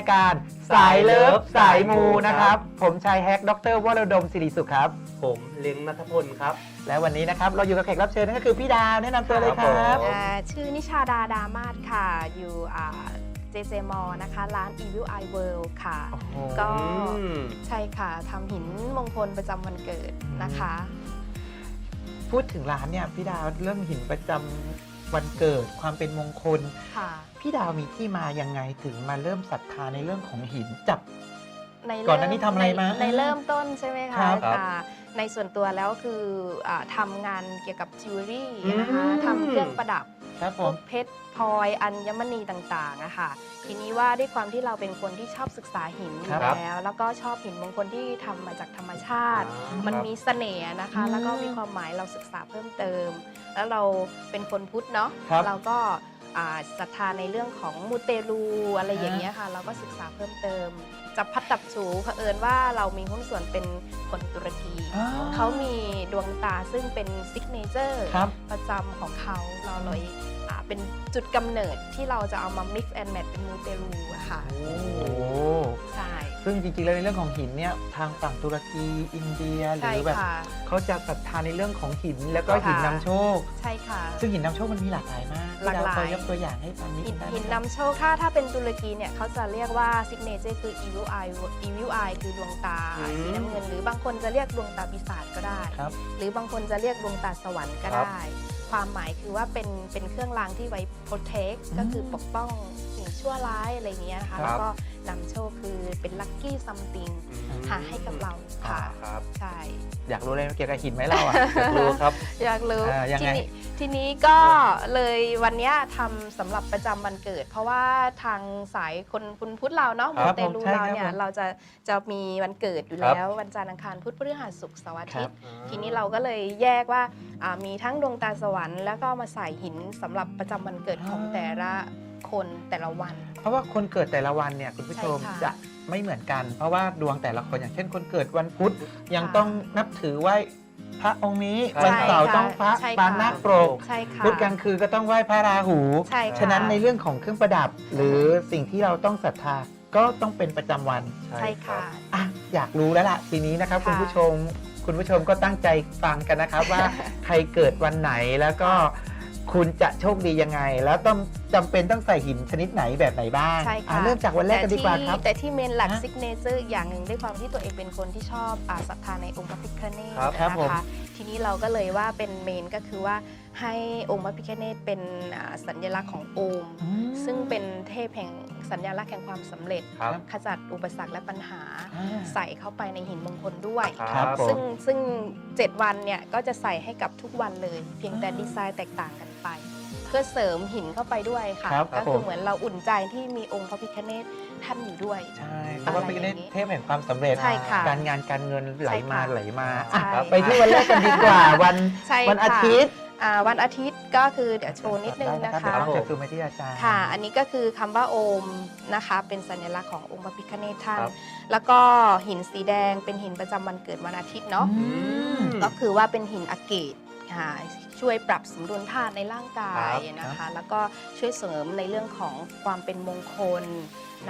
ในรายการสายเลิฟสายมูนะครับ ผมชายแฮกดรวรดมศิริสุขครับ ผมเล้งนัทพลครับ และวันนี้นะครับเราอยู่กับแขกรับเชิญนั่นก็คือพี่ดาวแนะนำตัวเลยคครัรับบผมอ่าชื่อนิชาดาดามาศค่ะ อยู่เจเจมอนะคะ ร้าน Evil Eye World ค่ะ ก็อืมใช่ค่ะทำหินมงคลประจำวันเกิดนะคะ พูดถึงร้านเนี่ยพี่ดาวเรื่องหินประจำ วันเกิดความเป็นมงคล ค่ะ พี่ดาวมีที่มายังไงถึงมาเริ่มศรัทธาในเรื่องของหินจับ ในก่อนหน้านี้ทำอะไรมาในในเริ่มต้นใช่ไหมครัคะบค่ะในส่วนตัวแล้วคืออาทำงานเกี่ยวกับจิวเวลรี่นะคะอืม ทำเครื่องประดับครับพผวมกเพชรพลอยอัญมณีต่างๆอะค่ะ ทีนี้ว่าด้วยความที่เราเป็นคนที่ชอบศึกษาหินอครัยู่บแล้ว แล้วก็ชอบหินมงคลที่ทำมาจากธรรมชาติ อ่ามันครับมีเสน่ห์นะคะอืมแล้วก็มีความหมายเราศึกษาเพิ่มเติม แล้วเราเป็นคนพุทธเนาะครับ เราก็อ่าศรัทธาในเรื่องของมูเตลูอะไรอย่างเงี้ยค่ะ เราก็ศึกษาเพิ่มเติมจับพัดจับฉูเผอิญว่าเรามีหุ้นส่วนเป็นคนตุรกีอ๋อเขามีดวงตาซึ่งเป็นซิกเนเจอร์ ครับ ประจำของเขาเราเลยอ่า เป็นจุดกำเนิดที่เราจะเอามา mix and match เป็นมูเตลูอะค่ะ โอ้ใช่ ซึ่งจริงๆแล้วในเรื่องของหินเนี่ยทางฝั่งตุรกีอินเดียหใช่รือแบบค่ะ เขาจะศรัทธาในเรื่องของหินแล้วก็ค่ะ หินนำโชค ใช่ค่ะ ซึ่งหินนำโชคมันมีหลากหลายมากหลากหลายพี่ดวพอยกตัวอย่างให้ฟังนิดหินได้ไหมหินครับ นำโชคถ้าถ้าเป็นตุรกีเนี่ยเขาจะเรียกว่า signature คือ evil eye evil eye คือดวงตาอืม สีน้ำเงิน หรือบางคนจะเรียกดวงตาปีศาจก็ได้ ครับ หรือบางคนจะเรียกดวงตาสวรรค์ก็ครับ ได้ ความหมายคือว่าเป็นเป็นเครื่องรางที่ไว้ protect อืมก็คือปกป้องสิ่งชั่วร้ายอะไรอย่างเงี้ยนะคะครับแล้วก็นำโชคคือเป็น lucky something หาให้กับเราค่ะครับใช่อยากรู้อะไรเกี่ยวกับหินไหมเราอะอยากรู้ครับ อยากรู้อ่ายังทีไงนี้ทีนี้ก็เลยวันเนี้ยทำสำหรับประจำวันเกิด เพราะว่าทางสายคนคุณพุทธเราเนาะคมูรับเตลูผมใช่เราครับเนี่ยผมเราจะจะมีวันเกิดอยู่ครับแล้ววันจันทร์อังคารพุธพฤหัสศุกร์เสาร์อาครัทิบตย์ทีนี้เราก็เลยแยกว่าอ่ามีทั้งดวงตาสวรรค์แล้วก็มาใส่หินสำหรับประจำวันเกิดของอ่าแต่ละคนแต่ละวัน เพราะว่าคนเกิดแต่ละวันเนี่ยคุณผู้ชมใช่ค่ะจะไม่เหมือนกัน เพราะว่าดวงแต่ละคนอย่างเช่นคนเกิดวันพุธยังค่ะต้องนับถือไหว้พระองค์นี้ใช่วันเสาร์ค่ะต้องพระใช่ค่ะ ปางนาคปรก ใช่ค่ะ พุธกลางคืนก็ต้องไหว้พระราหู ใช่ค่ะ ฉะนั้นในเรื่องของเครื่องประดับ หรือสิ่งที่เราต้องศรัทธาก็ต้องเป็นประจำวันใช่ค่ะ อะอยากรู้แล้วล่ะทีนี้นะครับ ค่ะคุณผู้ชม คุณผู้ชมก็ตั้งใจฟังกันนะครับว่า ใครเกิดวันไหนแล้วก็ คุณจะโชคดียังไง แล้วต้องจำเป็นต้องใส่หินชนิดไหนแบบไหนบ้างใช่อะค่ะเริ่มจากวันแรกกันดีกว่าครับ แต่ที่เมนหลักฮะซิกเนเจอร์อย่างหนึ่งด้วยความที่ตัวเองเป็นคนที่ชอบอาศรัทธาในองค์พระพิฆเนศครับครับผม นะคะทีนี้เราก็เลยว่าเป็นเมนก็คือว่าให้องค์พระพิฆเนศเป็นอ่าสัญลักษณ์ของโอม อืม ซึ่งเป็นเทพแห่งสัญลักษณ์แห่งความสำเร็จ ครับ ขจัดอุปสรรคและปัญหา อ่า ใส่เข้าไปในหินมงคลด้วย ครับผม ซึ่งซึ่ง 7 วันเนี่ยก็จะใส่ให้กับทุกวันเลย เพียงแต่อ่าดีไซน์แตกต่างกันไป เพื่อเสริมหินเข้าไปด้วยค่ะครับก็ผคือม เหมือนเราอุ่นใจที่มีองค์พระพิฆเนศท่านอยู่ด้วย ใช่เพราะว่าอะไรเป็นอย่างนี้เทพแห่งความสำเร็จ ใช่ค่ะการงานการเงินไหลมาใช่ค่ะไหลมาใช่อะไปที่วันแรกกันดีกว่า วันใช่วันอาค่ะทิตย์อ่าวันอาทิตย์ก็คือเดี๋ยวโชว์นิดนึงนะได้คะเดี๋ยวเราจะซูมไปที่อาจารย์ ค่ะ อันนี้ก็คือคำว่าโอมนะคะ เป็นสัญลักษณ์ขององค์พระพิฆเนศท่าน ครับแล้วก็หินสีแดงเป็นหินประจำวันเกิดวันอาทิตย์เนาะ อืม ก็คือว่าเป็นหินอะเกตค่ะ ช่วยปรับสมดุลธาตุในร่างกายครับนะคะแล้วก็ช่วยเสริมในเรื่องของความเป็นมงคล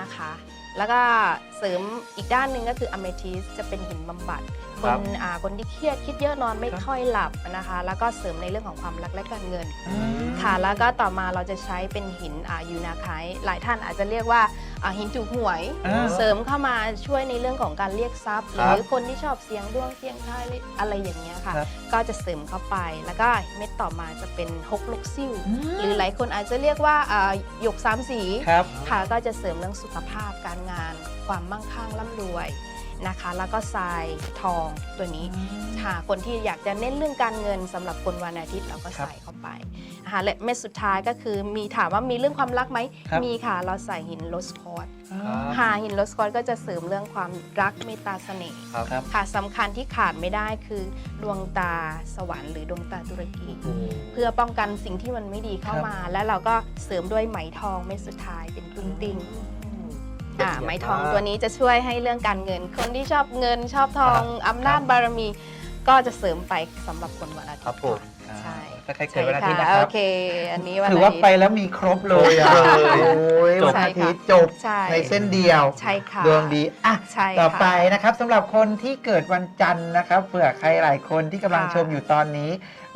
นะคะ แล้วก็เสริมอีกด้านหนึ่งก็คืออเมทิสจะเป็นหินบำบัด คครันบอ่าคนที่เครียดคิดเยอะนอนไม่ครับค่อยหลับนะคะ แล้วก็เสริมในเรื่องของความรักและการเงินอืมค่ะ แล้วก็ต่อมาเราจะใช้เป็นหินอ่ายูนาไคต์หลายท่านอาจจะเรียกว่าอ่าหินถูกหวย อ่าเสริมเข้ามาช่วยในเรื่องของการเรียกทรัพย์ หครับรือคนที่ชอบเสียงดวงเสียงทายอะไรอย่างเงี้ยค่ะ ครับ ก็จะเสริมเข้าไป แล้วก็เม็ดต่อมาจะเป็นฮกลกซิ่วอืมหรือหลายคนอาจจะเรียกว่าอ่าหยกสามสี ครับ ค่ะก็จะเสริมเรื่องสุขภาพการงาน ความมั่งคั่งร่ำรวย นะคะ แล้วก็ทรายทองตัวนี้ค่ะคนที่อยากจะเน้นเรื่องการเงินสำหรับคนวันอาทิตย์เราก็ครับใส่เข้าไปนะคะและเม็ดสุดท้ายก็คือมีถามว่ามีเรื่องความรักไหมครับมีค่ะเราใส่หินโรสคอร์ดอ่าหาหินโรสคอร์ดก็จะเสริมเรื่องความรักเมตตาเสน่ห์ครับครับค่ะสำคัญที่ขาดไม่ได้คือดวงตาสวรรค์หรือดวงตาตุรกีเพื่อป้องกันสิ่งที่มันไม่ดีเข้าครับมา แล้วเราก็เสริมด้วยไหมทองเม็ดสุดท้ายเป็นตุ้งติ้ง อ่าไหมทองตัวนี้จะช่วยให้เรื่องการเงิน คนที่ชอบเงินชอบทองอำนาจบารมี ก็จะเสริมไปสำหรับคนวันอาทิตย์ครับผมะใช่ถ้าใครเกิดวันอาทิตย์นะใช่ครัโอบ เค อันนี้วันถือว่าทิตย์ไปแล้วมีครบเลยอะครบเลยโอ้ยจบ วันอาทิตย์จบใช่ ในเส้นเดียว ใช่ค่ะดวงดีอะ ใช่ต่อค่ะไปนะครับสำหรับคนที่เกิดวันจันทร์นะครับเผื่อใครหลายคนที่กำลังค่ะ ชมอยู่ตอนนี้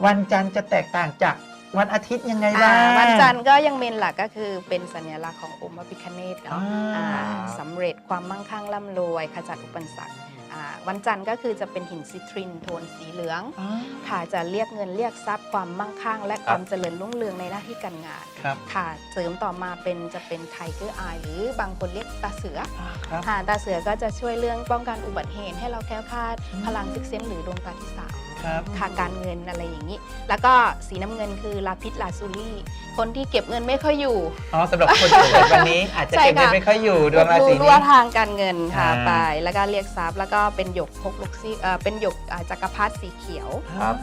วันจันทร์จะแตกต่างจาก วันอาทิตย์ยังไงอ่าบ้างวันจันทร์ก็ยังเมนหลักก็คือเป็นสัญลักษณ์ขององค์พระพิฆเนศเนาะอ่า อ่าสำเร็จความมั่งคั่งร่ำรวยขจัดอุปสรรคอ่าวันจันทร์ก็คือจะเป็นหินซิตรินโทนสีเหลือง อ๋อ ค่ะจะเรียกเงินเรียกทรัพย์ความมั่งคั่ง และครับความเจริญรุ่งเรืองในหน้าที่การงานครับ ค่ะเสริมต่อมาเป็นจะเป็นไทเกอร์อายหรือบางคนเรียกตาเสืออ่าครับ ค่ะตาเสือก็จะช่วยเรื่องป้องกันอุบัติเหตุให้เราแคล้วคลาดอืมพลังซิกเซนหรือดวงตาที่สาม ครับค่ะการเงินอะไรอย่างนี้ แล้วก็สีน้ำเงินคือลาพิษลาซูรี่ คนที่เก็บเงินไม่ค่อยอยู่ อ๋อสำหรับคนที่เกิดวันนี้ อาจจะใช่เก็บเงินค่ะไม่ค่อยอยู่ดวงราดูศีรั่นี้วทางการเงินค่ะอ่า ไป แล้วก็เรียกทรัพย์แล้วก็เป็นหยกพกลุกซี่เอ่อเป็นหยกอ่าจักรพรรดิสีเขียว ครับ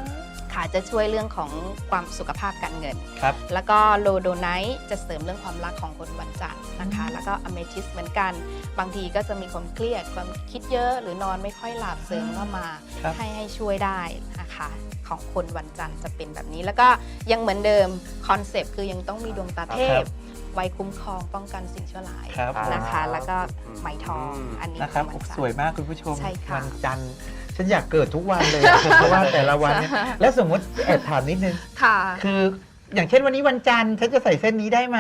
ค่ะจะช่วยเรื่องของความสุขภาพการเงิน ครับ แล้วก็โลโดไนท์จะเสริมเรื่องความรักของคนวันจันทร์นะคะอืมแล้วก็อเมทิสเหมือนกัน บางทีก็จะมีความเครียดความคิดเยอะ หรือนอนไม่ค่อยหลับเสริมเข้ามาครับ ให้ให้ช่วยได้นะคะ ของคนวันจันทร์จะเป็นแบบนี้ แล้วก็ยังเหมือนเดิมคอนเซปต์คือยังต้องมีดวงตาเทครัพบไว้คุ้มครองป้องกันสิ่งชั่วร้ายครับผม นะคะ แล้วก็ไหมทองอืมอันนี้นะครับของวันจันทสวยมากคุณผู้ชมใช่ค่ะ วันจันทร์ ฉันอยากเกิดทุกวันเลยอะเพราะว่าแต่ละวันเนี่ยใช่แล้วสมมติแอบถามนิดนึง ค่ะ คืออย่างเช่นวันนี้วันจันทร์ฉันจะใส่เส้นนี้ได้ไหม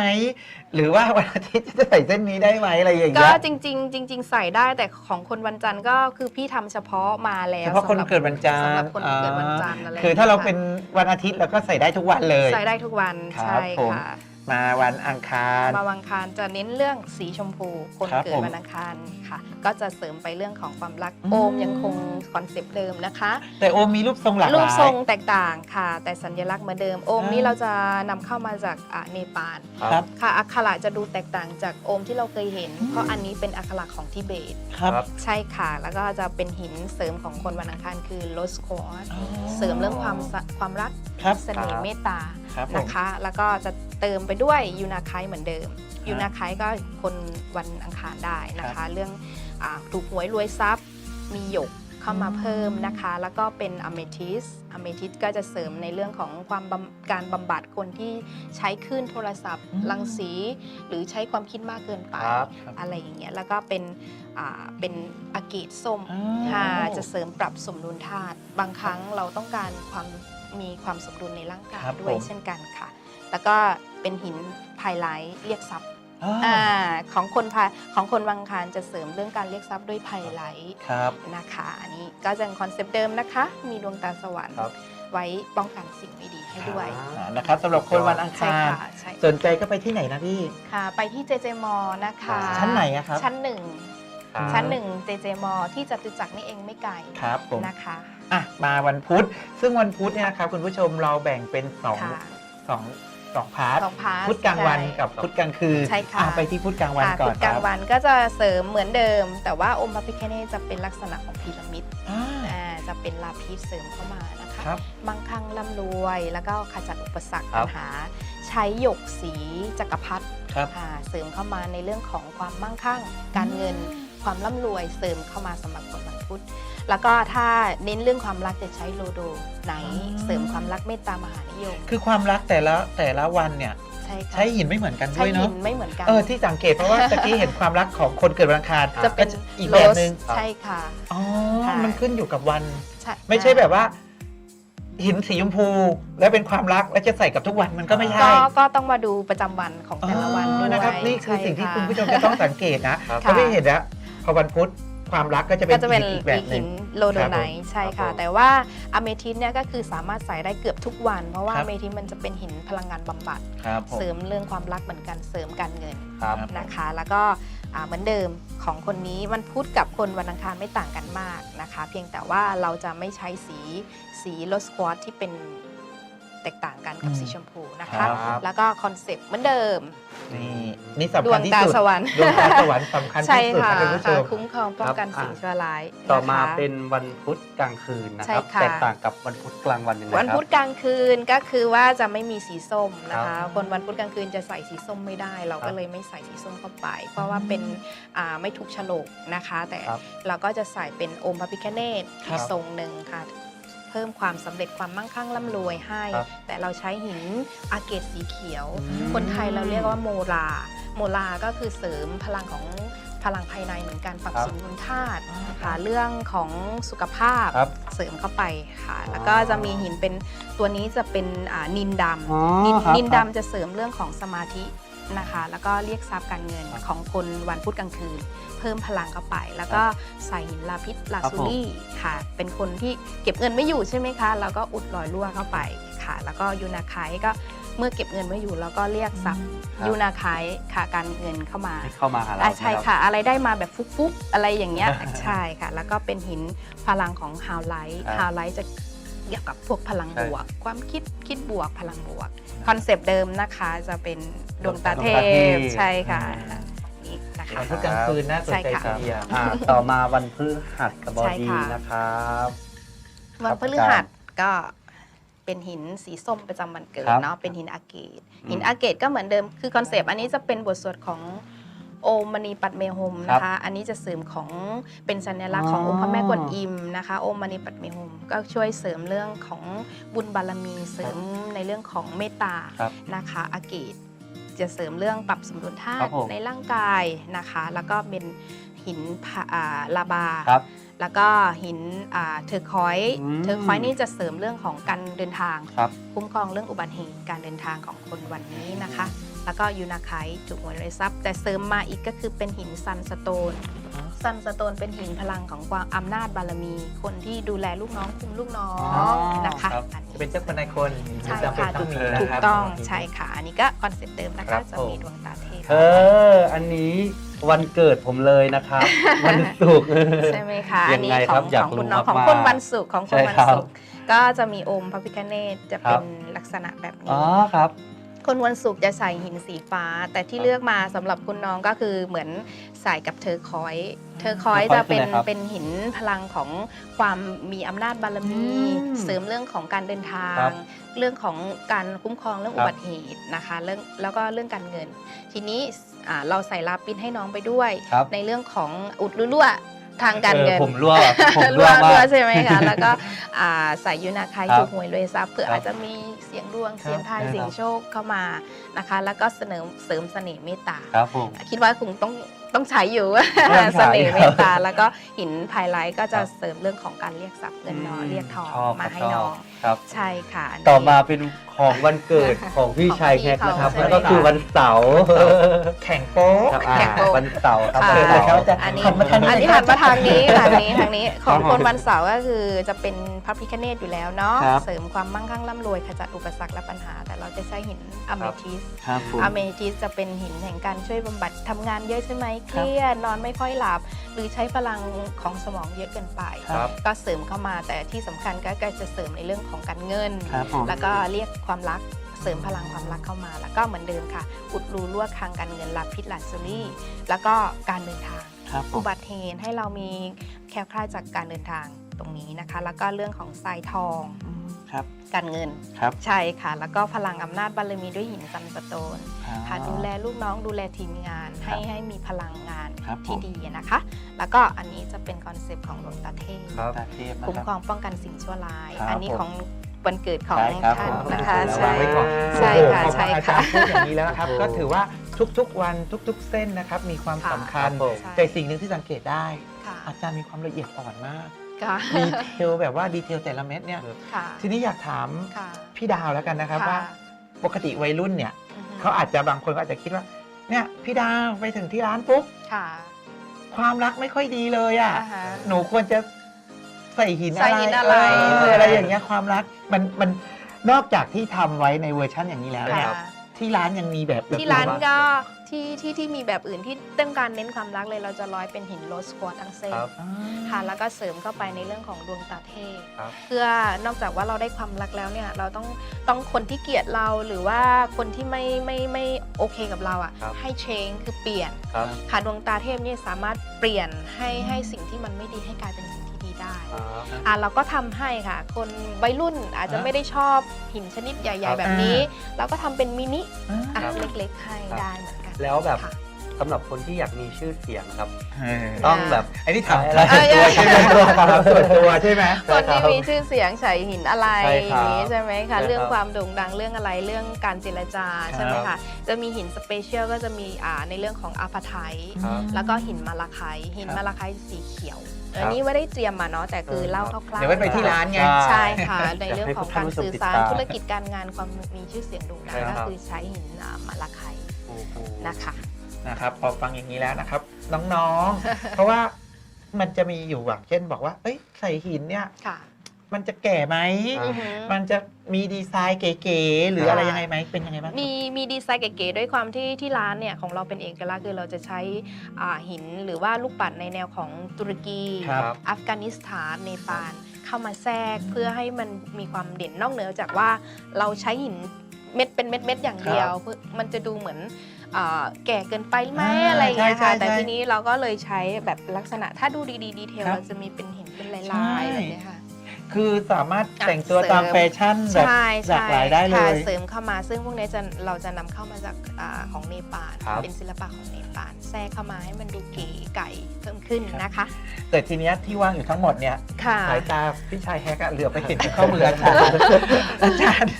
หรือว่าวันอาทิตย์ฉันจะใส่เส้นนี้ได้ไหมอะไรอย่างก็เงี้ยจริง ๆ จริง ๆ ใส่ได้แต่ของคนวันจันทร์ก็คือพี่ทำเฉพาะมาแล้วเฉพาะคนสำหรับเกิดวันจันทร์สำหรับคนเกิดวันจันทร์อะไรคือถ้าเราอย่งเป็นงี้ยวันอาทิตย์เราก็ใส่ได้ทุกวันเลยค่ะใส่ได้ทุกวันครับใช่ผม ค่ะ มาวันอังคาร มาวังคารจะเน้นเรื่องสีชมพู คนครับเกิดผมวันอังคารค่ะ ก็จะเสริมไปเรื่องของความรักอืม โอมยังคงคอนเซปต์เดิมนะคะ แต่โอมมีรูปทรงหลากหรูปลายทรงแตกต่างค่ะ แต่สัญลักษณ์เหมือนเดิม โอมอ่า นี่เราจะนำเข้ามาจากอ่าเนปาลครับค่ะอักขระจะดูแตกต่างจากโอมที่เราเคยเห็น เพราะอันนี้เป็นอักขระของทิเบต ครับ ครับ ใช่ค่ะ แล้วก็จะเป็นหินเสริมของคนวันอังคารคือโลสควอตอ๋อ เสริมเรื่องความสะความรักครับ เสน่ห์เมตตา ครับผม นะคะ แล้วก็จะเติมไปด้วยยูนาไคเหมือนเดิมครับยูนาไคก็คนวันอังคารได้นะครัคะ บ เรื่องอาถูกหวยรวยทรัพย์ มีหยกเข้ามาเพิ่มนะคะ แล้วก็เป็นอเมทิสอเมทิสก็จะเสริมในเรื่องของความบำการบำบัดคนที่ใช้คลื่นโทรศัพท์ อืม รังสี หรือใช้ความคิดมากเกินไป ครับอะไรอย่างเงี้ยแล้วก็เป็นอ่าเป็นอาเกตส้มอ๋อค่ะจะเสริมปรับสมดุลธาตุบางครั้งเราต้องการความ มีความสมดุลในร่างกายครับด้วยผม เช่นกันค่ะ แล้วก็เป็นหินไพไลท์เรียกทรัพย์อ๋อออ่าของคนพาของคนวังคารจะเสริมเรื่องการเรียกทรัพย์ด้วยไพไลท์ครับ นะคะอันนี้ก็จะเป็นคอนเซปต์เดิมนะคะ มีดวงตาสวรรค์ครับ ไว้ป้องกันสิ่งไม่ดีให้ด้วยอ่านะครับสำหรับคนวันอังใช่คารค่ะใช่สนใจก็ไปที่ไหนนะพี่ ค่ะไปที่เจเจมอนะคะชั้นไหนอะครับ ชั้นหนึ่ง ครับ ชั้นหนึ่งเจเจมอที่จตุจักรนี่เองไม่ไกลครับผม นะคะ อะมาวันพุธ ซึ่งวันพุธเนี่ยนะครับคุณผู้ชมเราแบ่งเป็นสองค่ะ สองสองพาร์ทสองพาร์ทพุธกลางวันใช่ กับพุธกลางคืนใช่ค่ะ อ่ไปที่พุธกลางวันอ่าก่อพุนธคกรัลางบวันก็จะเสริมเหมือนเดิม แต่ว่าองค์พระพิฆเนศจะเป็นลักษณะของพีระมิดอ่าอ่าจะเป็นลาพิษเสริมเข้ามานะคะ ครับมั่งคั่งร่ำรวยแล้วก็ขจัดอุปสรรคครัปับญหา ใช้หยกสีจักรพรรดิครับ อ่าเสริมเข้ามาในเรื่องของความมั่งคั่ง การเงินความร่ำรวยเสริมเข้ามาสำหรับคนวันพุธ แล้วก็ถ้าเน้นเรื่องความรักจะใช้โลโดไหนอ่าเสริมความรักเมตตามหานิยม คือความรักแต่ละแต่ละวันเนี่ยใช่ค่ะใช้หินไม่เหมือนกันด้ใช้วยหิเนาะนไม่เหมือนกัน เออที่สังเกตเพราะว่าตะกี้เห็นความรักของคนเกิดวันอังคารจะเป็นก็อีกแบบหนึ่งโรสใช่ค่ะ อ๋อค่ะ มันขึ้นอยู่กับวัน ใช่ไม่ใช่แบบว่า หินสีชมพู แล้วเป็นความรักแล้วจะใส่กับทุกวันมันก็ไม่ใช่ ก็ก็ต้องมาดูประจำวันของแต่ละวันอ๋ด้อวยนะครับนี่คือใช่สิ่งที่ะ คุณผู้ชมจะต้องสังเกตนะครับ เพราะที่เห็นแล้วพอวันพุธ ความรักก็จะเป็นก็จะเป็นอีกแบบอีกหนึ่หิงนโลโดไนครับผมท์ใช่ครัค่ะบผมแต่ว่าอะเมทิสเนี่ยก็คือสามารถใส่ได้เกือบทุกวัน เพราะว่าครัอะบเมทิสมันจะเป็นหินพลังงานบำบัด ครับผมเสริมเรื่องความรักเหมือนกันเสริมการเงินครับครับ นะคะ แล้วก็อ่าเหมือนเดิมของคนนี้วันพุธกับคนวันอังคารไม่ต่างกันมากนะคะ เพียงแต่ว่าเราจะไม่ใช้สีสีโลสควอตที่เป็น แตกต่างกันกับอืมสีชมพูนะครัคะบแล้วก็คอนเซปต์เหมือนเดิม นี่นี่สำดคัวญงที่ตาสุดสวรรค์ ดวงตาสวรรค์สำคัญใช่ที่สุดค่ะนะคุณผู้ชค่ะม คุ้มครองป้องกันครับ สิ่งชั่วร้ายต่อมานะคะเป็นวันพุธกลางคืนนะใช่ครับค่ะ แตกต่างกับวันพุธกลางวันยังไงวันครับพุธกลางคืนก็คือว่าจะไม่มีสีส้มนะครัคะบคนวันพุธกลางคืนจะใส่สีส้มไม่ได้ เราครัก็บเลยไม่ใส่สีส้มเข้าไป เพราะว่าเป็นอ่าไม่ถูกโฉลกนะคะ แต่ครับเราก็จะใส่เป็นองค์พระพิฆเนศครัอีบกทรงหนึ่งค่ะ เพิ่มความสำเร็จความมั่งคั่งร่ำรวยให้ครับแต่เราใช้หินอาเกตสีเขียวอืมคนไทยเราเรียกว่าโมลา โมลาก็คือเสริมพลังของพลังภายในเหมือนกันปรับครับสมดุลธาตุหาเรื่องของสุขภาพครับเสริมเข้าไปค่ะอ๋อแล้วก็จะมีหินเป็นตัวนี้จะเป็นอ่านินดำอ๋อนินครับนินครับดำจะเสริมเรื่องของสมาธิ นะคะ แล้วก็เรียกทรัพย์การเงินครับของคนวันพุธกลางคืน เพิ่มพลังเข้าไป แล้วก็ใส่หินลาพิษลาครับซูผมรี่ค่ะ เป็นคนที่เก็บเงินไม่อยู่ใช่ไหมคะเราก็อุดรอยรั่วเข้าไปค่ะ แล้วก็ยูนาไคก็เมื่อเก็บเงินไม่อยู่เราก็เรียกทรัพย์ครับยูนาไคค่ะการเงินเข้ามาให้เข้ามาหาเราอ่าใช่นรับค่ะ อะไรได้มาแบบฟุกๆอะไรอย่างเงี้ยใช่ค่ะ แล้วก็เป็นหินพลังของฮาวไลท์ครับฮาวไลท์จะ เกี่ยวกับพวกพลังใช่บวก ความคิดคิดบวกพลังบวกคอนเซปต์เดิมนะคะจะเป็นดวงตาเทดวงตาเทพพใช่ค่ะอืมนี่นะคะ วันพุธกลางคืนน่าสนใจใช่ค่ะทีเดียวอ่าต่อมาวันพฤหัสบใช่ดีค่ะ นะครับวันพฤหัสก็เป็นหินสีส้มประจำวันเกิดครับเนาะเป็นหินอาเกตอืมหินอาเกตก็เหมือนเดิมคือคอนเซปต์อันนี้จะเป็นบทสวดของ โอมมณีปัดเมโฮมนะคะ อันนี้จะเสริมของเป็นสัญลักษณ์ของอ๋อองค์พระแม่กวนอิมนะคะ โอมมณีปัดเมโฮมก็ช่วยเสริมเรื่องของบุญบารมีเสริมในเรื่องของเมตตาครับนะคะอาเกตจะเสริมเรื่องปรับสมดุลธาครัตุบผมในร่างกายนะคะ แล้วก็เป็นหินพะอ่าลาบาครับแล้วก็หินอ่าเทอร์คอยส์อืมเทอร์คอยส์นี่จะเสริมเรื่องของการเดินทางครับคุ้มครองเรื่องอุบัติเหตุการเดินทางของคนวันนี้นะคะ แล้วก็ยูนาไคถูกหวยรวยทรัพย์ แต่เสริมมาอีกก็คือเป็นหินซันสโตนซันสโตนเป็นหินพลังของความอำนาจบารมี คนที่ดูแลลูกน้องคุมลูกน้ออ๋องนะคะครับอันจะนี้เป็นเจ้าคนนายคนใช่จำเป็นค่ะต้องมีถูกนะถูกครับต้องใช่ค่ะ อันนี้ก็คอนเซ็ปต์เดิมนะครัคะบจะผมมีดวงตาเทพเอออันนี้วันเกิดผมเลยนะครับวันศุกร์ใช่ไหมคะยัอันงนี้ไงขครัอบงอยากของคุณรู้น้องของมากๆคนวันศุกร์ของคนใช่วันครับศุกร์ก็จะมีองค์พระพิฆเนศจะครัเป็บนลักษณะแบบอ๋อนี้ครับ คนวันศุกร์จะใส่หินสีฟ้า แต่ที่ครับเลือกมาสำหรับคุณน้องก็คือเหมือนใส่กับเทอร์คอยส์เทอร์คอยส์เทอจะร์คอยส์เป็นคืออะไรครับเป็นหินพลังของความมีอำนาจบารมีอืมเสริมเรื่องของการเดินทาครังบเรื่องของการคุ้มครองเรื่องครัอุบบัติเหตุนะคะเรื่องแล้วก็เรื่องการเงิน ทีนี้อ่าเราใส่ลาปินให้น้องไปด้วยครับในเรื่องของอุดรั่วทางการเงินออผมรั่วผมรั่รั่ววมารั่วกใช่ไหมคะแล้วก็อ่าใส่ยูนาคายครับถูกหวยรวยทรัพย์เผื่อครับอาจจะมีเสียงดวงครับเสียงทายใช่เสียงครับโชคเข้ามานะคะ แล้วก็เสนอเสริมเสน่ห์เมตตาครับผมคิดว่าคงต้องต้องใช้อยู่ต้องเสใช้น่ห์เมตตาแล้วก็หินไพไลท์ก็จะครับเสริมเรื่องของการเรียกทรัพย์เงินนอนเรียกทองชอบมาครับให้ชอบน้องครับใช่ค่ะนนี้ต่อมาเป็นของวันเกิดของพี่ของชายพี่แคทนะครับเขาใช่ไหมนั่นก็คือวันเสาร์แข่งโป๊ะ ครับอ่าแข่งโป๊ะวันเสาร์ครับค่ะ วันเสาร์เขาจะอันนี้ หันมาทางอันนี้หันมาทางนี้ทางนี้ทางนี้ของครับคนวันเสาร์ก็คือจะเป็นพระพิฆเนศอยู่แล้วเนาะครับ เสริมความมั่งคั่งร่ำรวยขจัดอุปสรรคและปัญหา แต่เราจะใช้หินอเมทิส ครับผม อเมทิสจะเป็นหินแห่งการช่วยบำบัดทำงานเยอะใช่ไหมเครียดนอนไม่ค่อยหลับ หรือใช้พลังของสมองเยอะเกินไป ครับ ก็เสริมเข้ามาแต่ที่สำคัญก็จะเสริมในเรื่องของการเงิน ครับผม แล้วก็เรียกความรักเสริมพลังความรักเข้ามา แล้วก็เหมือนเดิมค่ะ อุดรูรั่วทางการเงินลาพิษลาซูรี่ แล้วก็การเดินทาง ครับผอุมบัติเหตุให้เรามีแคล้วคลาดจากการเดินทางตรงนี้นะคะ แล้วก็เรื่องของทรายทองครับการเงินครับใช่ค่ะ แล้วก็พลังอำนาจบารมีด้วยหินซันสโตนค่ะดูแลลูกน้องดูแลทีมงาน ให้ให้มีพลังงานครับที่ผมดีนะคะ แล้วก็อันนี้จะเป็นคอนเซปต์ของดวงตาเทพ ครับ ตาเทพนะคุ้มครับครองป้องกันสิ่งชั่วร้าย ครับอันนี้ผม ของ วันเกิดของใช่ครับท่านผมนะคะเอาใช่วางไว้ก่อน ใช่โอ้โหค่ะพอใช่อาค่ะจารย์พูดอย่างนี้แล้วนะครับโอ้ก็ถือว่าทุกๆวันทุกๆ เส้นนะครับ มีความค่ะ สำคัญ ครับผม ใช่แต่สิ่งหนึ่งที่สังเกตได้ ค่ะอาจารย์มีความละเอียดอ่อนมากค่ะดีเทลแบบว่าดีเทลแต่ละเม็ดเนี่ย ค่ะทีนี้อยากถามค่ะพี่ดาวแล้วกันนะครับค่ะว่า ปกติวัยรุ่นเนี่ยอือฮึเขาอาจจะบางคนก็อาจจะคิดว่า เนี่ยพี่ดาวไปถึงที่ร้านปุ๊บค่ะความรักไม่ค่อยดีเลยอะ อ่าฮะ หนูควรจะ ใส่หินใส่อะไรหินอะไรเอออะไรอย่างเงี้ยความรักมันมันนอกจากที่ทำไว้ในเวอร์ชันอย่างนี้แล้วเนี่ยค่ะ ที่ร้านยังมีแบบที่ร้านก็ที่ที่ที่มีแบบอื่นที่ต้องการเน้นความรักเลยเราจะร้อยเป็นหินโรสควอตทั้งเส้นครับอ่าค่ะแล้วก็เสริมเข้าไปในเรื่องของดวงตาเทพครับ เพื่อนอกจากว่าเราได้ความรักแล้วเนี่ยเราต้องต้องคนที่เกลียดเราหรือว่าคนที่ไม่ไม่ไม่โอเคกับเราอะครับให้เชงคือเปลี่ยนครับ ค่ะดวงตาเทพเนี่ยสามารถเปลี่ยนให้ให้สิ่งที่มันไม่ดีให้กลายเป็น อะเราก็ทำให้ค่ะ คนวัยรุ่นอาจจะอะไม่ได้ชอบหินชนิดใหญ่ครับๆแบบนี้ เราก็ทำเป็นมินิอะครับเล็กๆให้ครับได้เหมือนกันแล้วแบบค่ะสำหรับคนที่อยากมีชื่อเสียงครับเออต้องแบบไอ้นี่ถามอะไรส่วนตัวใช่ไหมถามส่วนตัวใช่ไหมคนที่มีชื่อเสียงใส่หินอะไรใช่อครับย่างนี้ใช่ไหมใช่ครัคะบเรื่องความโด่งดังเรื่องอะไรเรื่องการเจรจาใช่ไหมครัคะบจะมีหินสเปเชียลก็จะมีอ่าในเรื่องของอาพาไทครับแล้วก็หินมาลาไคต์หินครับมาลาไคต์สีเขียวครับ อันนี้ไม่ได้เตรียมมาเนาะแต่คือเออเล่าคร่าวๆเดี๋ยวไว้ไปที่ร้านไง ใช่ค่ะใช่ในเรื่องของอยากให้การผู้ชมสื่อติดสารตามธุรกิจการงานความมีชื่อเสียงโด่งดังใช่ครัก็บคือใช้หินอ่ามาลาไคต์โอ้โหนะคะนะครับพอฟังอย่างนี้แล้วนะครับ น้องๆ เพราะว่ามันจะมีอยู่อย่างเช่นบอกว่า เอ้ยใส่หินเนี่ยค่ะ มันจะแก่ไหม อ่าอือหือมันจะมีดีไซน์เก๋ๆหรือค่ะอะไรยังไงไหมเป็นยังไงบ้างครับมีมีดีไซน์เก๋ๆด้วยความที่ที่ร้านเนี่ยของเราเป็นเอกลักษณ์คือเราจะใช้อ่าหินหรือว่าลูกปัดในแนวของตุรกี ครับ อัฟกานิสถานเนปาลเข้ามาแทรกเพื่อให้มันมีความเด่นนอกเหนือจากว่าเราใช้หินเม็ดเป็นเม็ดเม็ดๆอย่างเดียวเพื่อมันจะดูเหมือนอ่าแก่เกินไปไหมอ่าอะไรอย่างเงี้ยใช่ค่ะใช่แต่ใช่ทีนี้เราก็เลยใช้แบบลักษณะถ้าดูดีๆดีเทลครับ เราจะมีเป็นหินเป็นลใช่ายๆแบบเนี้ยค่ะ คือสามารถอะแต่งตัวเสริมตามแฟชั่นแบบใช่หลากใช่หลายได้เลค่ะยเสริมเข้ามาซึ่งพวกนี้จะเราจะนำเข้ามาจากอาของเนปาลครับเป็นศิลปะของเนปาลแทรกเข้ามาให้มันดูเก๋ไก่เพิ่มขึ้นนะคะ แต่ทีเนี้ยที่ว่างอยู่ทั้งหมดเนี่ยค่ะสายตาพี่ชายแฮกอะเหลือไปเห็นข้อมืออาจารย์อาจารย์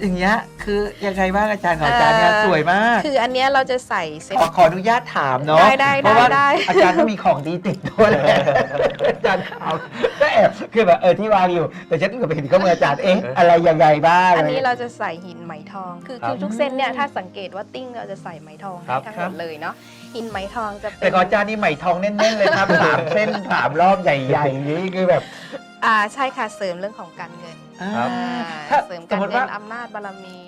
อย่างเงี้ยคือยังไงบ้างอาจารย์ของอาจารย์เนี่ยเอ่อสวยมาก คืออันเนี้ยเราจะใส่เซ็ต ขอขออนุญาตถามเนาะได้ได้เพราะว่าได้ได้ อาจารย์ก็มีของดีติดตัวเลยอาจารย์ถามก็แอบคือแบบเออที่วางอยู่ แต่ฉันก็ไปเห็นข้อมืออาจารย์เอ๊ะอะไรยังไงบ้างอันนี้เราจะใส่หินไหมทอง คือครับคือทุกเส้นเนี่ยถ้าสังเกตว่าติ้งเราจะใส่ไหมทองครัให้บทั้งหมดเลยเนาะ หินไหมทองจะเป็แต่น ของอาจารย์นี่ไหมทองแน่นๆเลยครับสามเส้นสามรอบใหญ่ๆนี่คือแบบ อ่าใช่ค่ะเสริมเรื่องของการเงิน ครับ อ่าถ้าเสริมสกามรมติเงิว่านอำนาจบารมี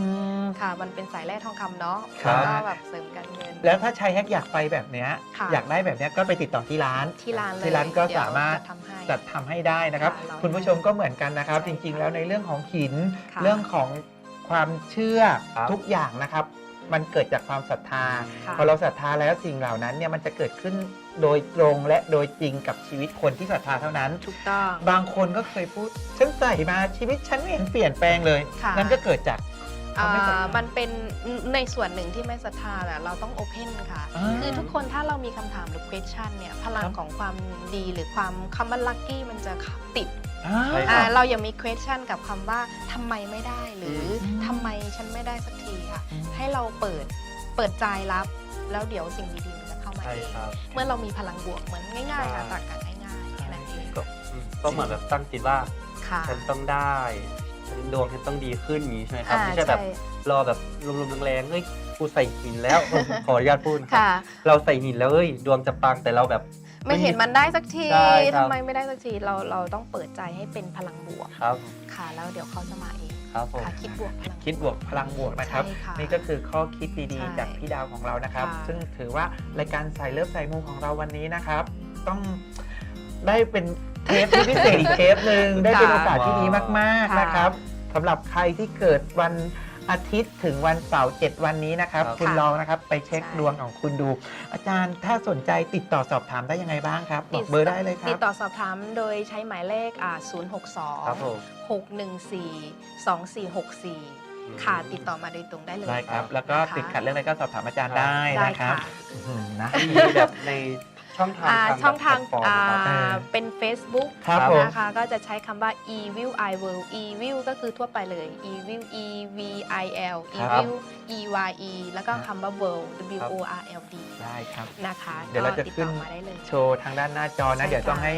อืม ค่ะ มันเป็นสายแร่ทองคำเนาะครับ แล้วก็แบบเสริมการเงิน แล้วถ้าชายแฮกอยากไปแบบเนี้ยค่ะ อยากได้แบบเนี้ยก็ไปติดต่อที่ร้าน ที่ร้านเลยที่ร้านก็เดี๋ยวสามารถ จะทำให้ จัดทำให้ได้นะครับ ค่ะเราคุณผู้ชมก็เหมือนกันนะครับใช่จริง ๆ แล้วในเรื่องของหิน ค่ะเรื่องของความเชื่อครับ ทุกอย่างนะครับ มันเกิดจากความศรัทธา ค่ะ พอเราศรัทธาแล้วสิ่งเหล่านั้นเนี่ยมันจะเกิดขึ้นโดยตรงและโดยจริงกับชีวิตคนที่ศรัทธาเท่านั้น ถูกต้อง บางคนก็เคยพูดฉันใส่มาชีวิตฉันไม่เห็นเปลี่ยนแปลงเลย ค่ะ นั่นก็เกิดจาก อ่าไม่ศรัทธามันเป็นในส่วนหนึ่งที่ไม่ศรัทธาแต่เราต้องโอเพนค่ะ อ่าคือทุกคนถ้าเรามีคำถามหรือ question เนี่ย พลัคงรับ ของความดีหรือความคำว่า lucky มันจะติดอ่า ใช่อ่าเราอย่ามี question กับคำว่าทำไมไม่ได้หรืออมทำไมฉันไม่ได้สักทีค่ะอืมให้เราเปิดเปิดใจรับ แล้วเดี๋ยวสิ่งดีๆมันจะเข้ามาใช่เองครับ เมื่อเรามีพลังบวกเหมือนง่ายๆค่ะใช่ตักกันง่ายๆแค่นั้นเองก็อืมก็เหมือนแบบตั้งจิตว่าค่ะฉันต้องได้ฉันดวงฉันต้องดีขึ้นอย่างนี้ใช่ไหมครับอ่าไม่ใช่แบบใช่รอแบบลมๆแรงๆเฮ้ยกูใส่หินแล้ว ขออนุญาตพูดครับค่ะเราใส่หินแล้วเฮ้ยดวงจะปังแต่เราแบบ ไม่เห็นมันได้สักทีใช่ครับ ทำไมไม่ได้สักทีเราเราต้องเปิดใจให้เป็นพลังบวกครับค่ะ แล้วเดี๋ยวเขาจะมาเองครับผมค่ะคิดบวกพลัง คิดบวกพลังบวกนะครับ ใช่ค่ะนี่ก็คือข้อคิดดีใช่ๆ จากพี่ดาวของเรานะครับ ค่ะ ซึ่งถือว่ารายการสายเลิฟสายมูของเราวันนี้นะครับ ต้องได้เป็นเทปที่พิเศษอีกเทปหนึ่งได้เป็นโอกาสที่ดีมากๆค่ะนะครับสำหรับใครที่เกิดวัน อาทิตย์ถึงวันเสาร์เจ็ดวันนี้นะครับ ครับ คุณค่ะลองนะครับไปเช็คใช่ ดวงของคุณดู อาจารย์ถ้าสนใจติดต่อสอบถามได้ยังไงบ้างครับ บอกเบอร์ได้เลยคติรัดบ ต่อสอบถามโดยใช้หมายเลขอ่าครับผม 062 614 2464 ค่ะ ติดต่อมาโดยตรงได้เลยได้ครับ แล้วก็นะคะติดขัดเรื่องอะไรก็สอบถามอาจารย์ได้ได้นะครับค่ะอื้อหือนะ มีแบบใน ช่องทางอ่าทางช่องทางแพลตฟอร์มอ่านะครับเออเป็น Facebook ครับผม นะคะก็จะใช้คำว่า evil i will evil ก็คือทั่วไปเลย evil e v i l ครับ evil e y e แล้วก็คำว่า world w o r l d ได้ครับ นะคะเดี๋ยวเราจะก็ติดขึ้น ต่อมาได้เลย โชว์ทางด้านหน้าจอนะใช่เดี๋ยวต้องค่ะให้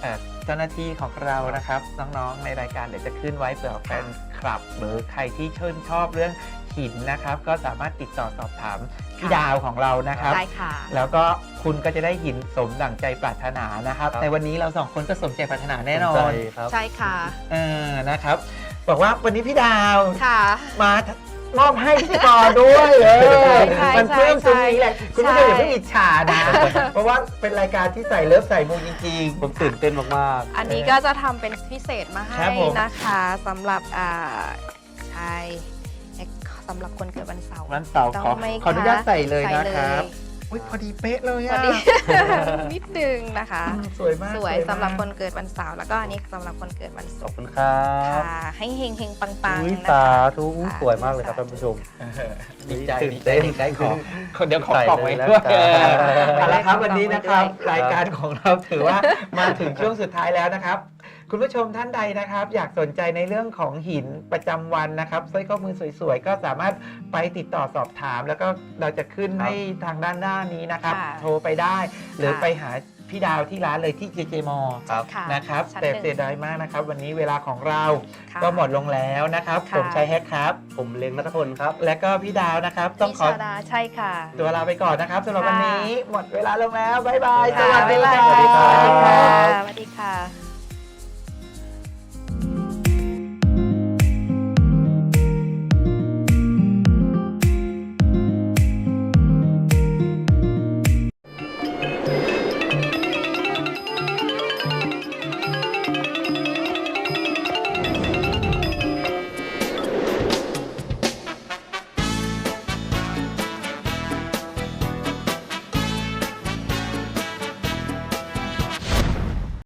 เอ่อเจ้าหน้าที่ของเรานะครับน้องๆในรายการเดี๋ยวจะขึ้นไว้เผื่อแฟนคลับ หรือใครที่ชื่นชอบเรื่องหินนะครับ ก็สามารถติดต่อสอบถาม พี่ดาวของเรานะครับ ได้ค่ะ แล้วก็คุณก็จะได้หินสมดั่งใจปรารถนานะครับ ครับ ในวันนี้เราสองคนก็สมใจปรารถนาแน่นอสนใจครับ ใช่ค่ะ เออนะครับ บอกว่าวันนี้พี่ดาวค่ะ มามอบให้พี่ปอด้วยเออใช่มันเพิ่มตรงนี้แหละคุณผู้ชมใช่อย่าเพิ่งอิจฉานะ เพราะว่าเป็นรายการที่ใส่เลิฟใส่มูจริง ผมตื่นเต้นมาก อันนี้ก็จะทำเป็นพิเศษมาครัให้บผม นะคะสำหรับอ่าใช่ สำหรับคนเกิดวันเสาร์ๆวันเสาร์ต้องขอไหมขออนุญาตคะ ใส่เลยใส่นะครับเลยอุ้ยพอดีเป๊ะเลยพออะดี นิดนึงนะคะอืมสวยมากสวยมากสำหรับคนเกิดวันเสาร์แล้วก็อันนี้สำหรับคนเกิดวันขศุอบกร์คุณครับค่ะให้เฮงเฮงๆปังอุ้ยๆนะสาคะธุอุ๊ยสวยมากเลยครับท่านผู้ชม เออดีใจตื่นดีใจเต้นดีใจขอคนเดียวขอใส่กล่องไว้เลยด้วยแล้วกันเอาละครับวันนี้นะครับครับ รายการของเราถือว่ามาถึงช่วงสุดท้ายแล้วนะครับ คุณผู้ชมท่านใดนะครับ อยากสนใจในเรื่องของหินประจำวันนะครับสร้อยข้อมือสวยๆ ก็สามารถไปติดต่อสอบถาม แล้วก็เราจะขึ้นครับให้ทางด้านหน้านี้นะครับ ค่ะ โทรไปได้ หรือค่ะไปหาพี่ดาวที่ร้านเลยที่เจเจมอครับ ค่ะนะครับชั้นแต่หนึ่ง เสียดายมากนะครับ วันนี้เวลาของเราค่ะก็หมดลงแล้วนะครับ ค่ะ ผมชัยแฮกครับ ผมเล้งนัทพลครับ และก็พี่ดาวนะครับ ต้องพี่ขอชาดาใช่ค่ะ ตัวลาไปก่อนนะครับสำหรับค่ะวันนี้ หมดเวลาลงแล้ว บ๊ายบายค่ะสวัสดีบ๊ายบายค่ะ สวัสดีค่ะรับสวัสดีค่ะ